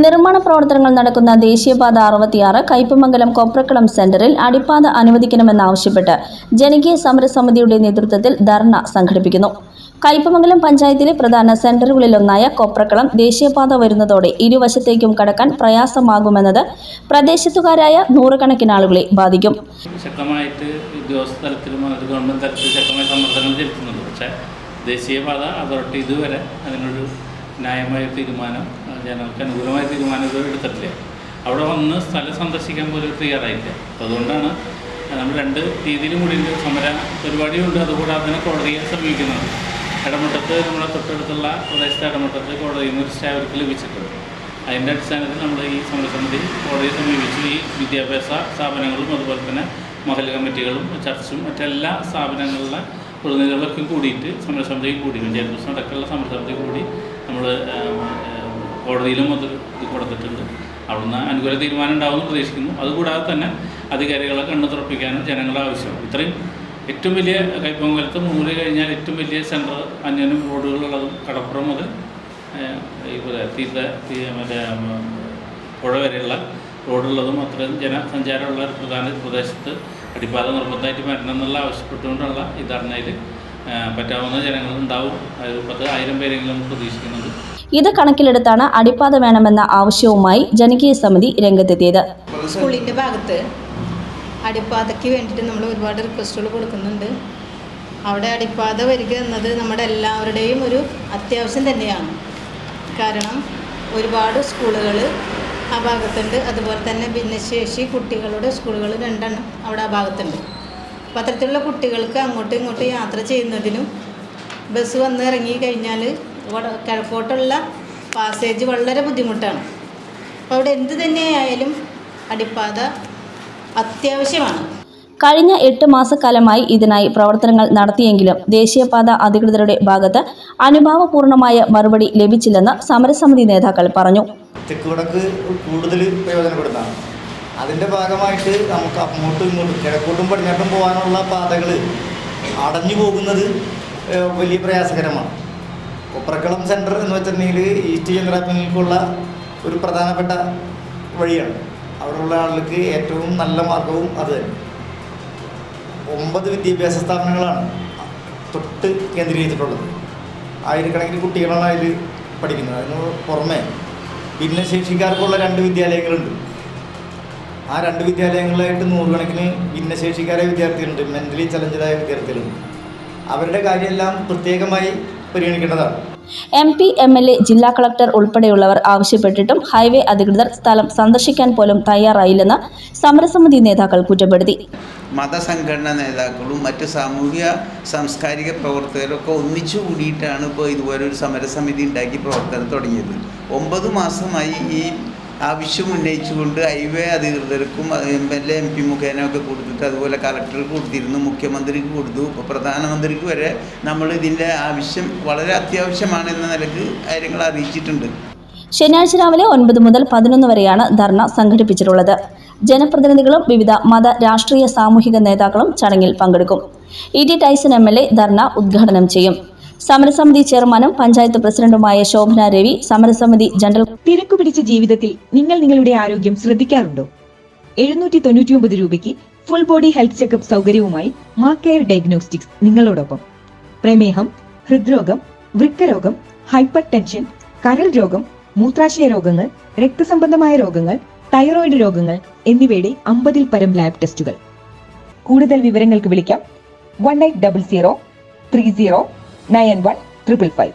നിർമ്മാണ പ്രവർത്തനങ്ങൾ നടക്കുന്ന ദേശീയപാത അറുപത്തിയാറ് കയ്പമംഗലം കൊപ്രക്കളം സെന്ററിൽ അടിപ്പാത അനുവദിക്കണമെന്നാവശ്യപ്പെട്ട് ജനകീയ സമരസമിതിയുടെ നേതൃത്വത്തിൽ ധർണ സംഘടിപ്പിക്കുന്നു. കയ്പമംഗലം പഞ്ചായത്തിലെ പ്രധാന സെന്ററുകളിലൊന്നായ കൊപ്രക്കളം ദേശീയപാത വരുന്നതോടെ ഇരുവശത്തേക്കും കടക്കാൻ പ്രയാസമാകുമെന്നത് പ്രദേശത്തുകാരായ നൂറുകണക്കിന് ആളുകളെ ബാധിക്കും. ശക്തമായിട്ട് തലത്തിലും ഗവൺമെന്റ് ശക്തമായ ദേശീയപാത അതോറിറ്റി ഇതുവരെ അതിനൊരു ന്യായമായ തീരുമാനം ജനങ്ങൾക്ക് അനുകൂലമായ തീരുമാനം ഇതുവരെ എടുത്തിട്ടില്ല. അവിടെ വന്ന് സ്ഥലം സന്ദർശിക്കാൻ പോലും തയ്യാറായില്ല. അതുകൊണ്ടാണ് നമ്മൾ രണ്ട് രീതിയിലും കൂടി. സമര പരിപാടിയുണ്ട്. അതുകൂടാതെ തന്നെ കോടതിയെ സമീപിക്കുന്നത്. ഇടമുട്ടത്ത് നമ്മുടെ തൊട്ടടുത്തുള്ള പ്രദേശത്തെ ഇടമുട്ടത്ത് കോടതിയിൽ നിന്ന് ഒരു സ്റ്റേ അവർക്ക് ലഭിച്ചിട്ടുണ്ട്. അതിന്റെ അടിസ്ഥാനത്തിൽ നമ്മൾ ഈ സമരസമിതി കോടതിയെ സമീപിച്ചു. ഈ വിദ്യാഭ്യാസ സ്ഥാപനങ്ങളും അതുപോലെ തന്നെ മഹൽ കമ്മിറ്റികളും ചർച്ചും മറ്റെല്ലാ സ്ഥാപനങ്ങളിലെ പ്രതിനിധികളൊക്കെ കൂടിയിട്ട് സമരസമിതി കൂടി പഞ്ചായത്ത് ദിവസം അടക്കമുള്ള സമരസമിതി കൂടി നമ്മൾ കോടതിയിലും അത് ഇത് കൊടുത്തിട്ടുണ്ട്. അവിടുന്ന് അനുകൂല തീരുമാനം ഉണ്ടാവുമെന്ന് പ്രതീക്ഷിക്കുന്നു. അതുകൂടാതെ തന്നെ അധികാരികളെ കണ്ണു തുറപ്പിക്കാനും ജനങ്ങളുടെ ആവശ്യം ഇത്രയും ഏറ്റവും വലിയ കൈപ്പൊങ്കലത്ത് മൂന്ന് കഴിഞ്ഞാൽ ഏറ്റവും വലിയ സെന്റർ അന്യനും റോഡുകളുള്ളതും കടപ്പുറം മുതൽ പോലെ തീർത്ഥ മറ്റേ പുഴ വരെയുള്ള റോഡുള്ളതും അത്രയും ജനസഞ്ചാരമുള്ള ഒരു പ്രധാന പ്രദേശത്ത് അടിപ്പാത നിർബന്ധമായിട്ട് വരണം എന്നുള്ള ആവശ്യപ്പെട്ടുകൊണ്ടുള്ള ഈ ധർണയിൽ പറ്റാവുന്ന ജനങ്ങളുണ്ടാവും. ഒരു പത്ത് ആയിരം പേരെങ്കിലും പ്രതീക്ഷിക്കുന്നുണ്ട്. ഇത് കണക്കിലെടുത്താണ് അടിപ്പാത വേണമെന്ന ആവശ്യവുമായി ജനകീയ സമിതി രംഗത്തെത്തിയത്. സ്കൂളിന്റെ ഭാഗത്ത് അടിപ്പാതയ്ക്ക് വേണ്ടിയിട്ട് നമ്മൾ ഒരുപാട് റിക്വസ്റ്റുകൾ കൊടുക്കുന്നുണ്ട്. അവിടെ അടിപ്പാത വരിക എന്നത് നമ്മുടെ എല്ലാവരുടെയും ഒരു അത്യാവശ്യം തന്നെയാണ്. കാരണം ഒരുപാട് സ്കൂളുകൾ ആ ഭാഗത്തുണ്ട്. അതുപോലെ തന്നെ ഭിന്നശേഷി കുട്ടികളുടെ സ്കൂളുകൾ രണ്ടെണ്ണം അവിടെ ആ ഭാഗത്തുണ്ട്. അപ്പോൾ അത്തരത്തിലുള്ള കുട്ടികൾക്ക് അങ്ങോട്ടും ഇങ്ങോട്ടും യാത്ര ചെയ്യുന്നതിനും ബസ് വന്ന് ഇറങ്ങി കഴിഞ്ഞാൽ കിഴക്കോട്ടുള്ള പാസേജ് വളരെ ബുദ്ധിമുട്ടാണ്. അപ്പോൾ അവിടെ എന്ത് തന്നെയായാലും അടിപ്പാത അത്യാവശ്യമാണ്. കഴിഞ്ഞ എട്ട് മാസക്കാലമായി ഇതിനായി പ്രവർത്തനങ്ങൾ നടത്തിയെങ്കിലും ദേശീയപാത അധികൃതരുടെ ഭാഗത്ത് അനുഭാവപൂർണമായ മറുപടി ലഭിച്ചില്ലെന്ന് സമരസമിതി നേതാക്കൾ പറഞ്ഞു. തെക്ക് വടക്ക് കൂടുതൽ പ്രയോജനപ്പെടുന്നതാണ്. അതിന്റെ ഭാഗമായിട്ട് നമുക്ക് അങ്ങോട്ടും ഇങ്ങോട്ടും കിഴക്കോട്ടും പടിഞ്ഞാട്ടും പോകാനുള്ള പാതകൾ അടഞ്ഞു പോകുന്നത് വലിയ പ്രയാസകരമാണ്. കൊപ്രക്കളം സെന്റർ എന്ന് വെച്ചിട്ടുണ്ടെങ്കിൽ ഈസ്റ്റ് ചന്ദ്രാപ്പിങ്ങൾക്കുള്ള ഒരു പ്രധാനപ്പെട്ട വഴിയാണ്. അവിടെയുള്ള ആളുകൾക്ക് ഏറ്റവും നല്ല മാർഗവും അത് തന്നെ. ഒമ്പത് വിദ്യാഭ്യാസ സ്ഥാപനങ്ങളാണ് തൊട്ട് കേന്ദ്രീകരിച്ചിട്ടുള്ളത്. ആയിരക്കണക്കിന് കുട്ടികളാണ് അതിൽ പഠിക്കുന്നത്. അതിന് പുറമെ ഭിന്നശേഷിക്കാർക്കുള്ള രണ്ട് വിദ്യാലയങ്ങളുണ്ട്. ആ രണ്ട് വിദ്യാലയങ്ങളിലായിട്ട് നൂറുകണക്കിന് ഭിന്നശേഷിക്കാരായ വിദ്യാർത്ഥികളുണ്ട്. മെന്റലി ചലഞ്ചഡായ വിദ്യാർത്ഥികളുണ്ട്. അവരുടെ കാര്യമെല്ലാം പ്രത്യേകമായി പരിഗണിക്കേണ്ടതാണ് M P M L A ജില്ലാ കളക്ടർ ഉൾപ്പെടെയുള്ളവർ ആവശ്യപ്പെട്ടിട്ടും ഹൈവേ അധികൃതർ സ്ഥലം സന്ദർശിക്കാൻ പോലും തയ്യാറായില്ലെന്ന് സമരസമിതി നേതാക്കൾ കുറ്റപ്പെടുത്തി. മതസംഘടനാ നേതാക്കളും മറ്റ് സാമൂഹ്യ സാംസ്കാരിക പ്രവർത്തകരൊക്കെ ഒന്നിച്ചു കൂടിയിട്ടാണ് ഇപ്പോൾ ഇതുപോലെ ഒരു സമരസമിതി ഉണ്ടാക്കി പ്രവർത്തനം തുടങ്ങിയത്. ഒമ്പത് മാസമായി ഈ ആവശ്യം ഉന്നയിച്ചുകൊണ്ട് highway അധികൃതർക്കും M L A M P മുഖേനയൊക്കെ കൊടുത്തിട്ട് അതുപോലെ കളക്ടർക്ക് കൊടുത്തിരുന്നു മുഖ്യമന്ത്രിക്ക് കൊടുത്തു. ഇപ്പോൾ പ്രധാനമന്ത്രിക്ക് വരെ നമ്മൾ ഇതിന്റെ ആവശ്യം വളരെ അത്യാവശ്യമാണെന്ന നിലയ്ക്ക് കാര്യങ്ങൾ അറിയിച്ചിട്ടുണ്ട്. ശനിയാഴ്ച രാവിലെ ഒൻപത് മുതൽ പതിനൊന്ന് വരെയാണ് ധർണ സംഘടിപ്പിച്ചിട്ടുള്ളത്. ജനപ്രതിനിധികളും വിവിധ മത രാഷ്ട്രീയ സാമൂഹിക നേതാക്കളും ചടങ്ങിൽ പങ്കെടുക്കും. E T Tyson M L A dharna ഉദ്ഘാടനം ചെയ്യും. സമരസമിതി ചെയർമാനും പഞ്ചായത്ത് പ്രസിഡന്റുമായ ശോഭന രവി സമരസമിതി ജനറൽ തിരക്കു പിടിച്ച ജീവിതത്തിൽ നിങ്ങൾ നിങ്ങളുടെ ആരോഗ്യം ശ്രദ്ധിക്കാറുണ്ടോ? എഴുന്നൂറ്റി തൊണ്ണൂറ്റിയൊമ്പത് രൂപയ്ക്ക് full body health checkup സൗകര്യവുമായി മാക്കെയർ diagnostics നിങ്ങളോടൊപ്പം. പ്രമേഹം ഹൃദ്രോഗം വൃക്കരോഗം ഹൈപ്പർ ടെൻഷൻ കരൾ രോഗം മൂത്രാശയ രോഗങ്ങൾ രക്തസംബന്ധമായ രോഗങ്ങൾ തൈറോയിഡ് രോഗങ്ങൾ എന്നിവയുടെ അമ്പതിൽ പരം ലാബ് ടെസ്റ്റുകൾ കൂടുതൽ വിവരങ്ങൾക്ക് വിളിക്കാം. One eight double zero three zero nine one triple five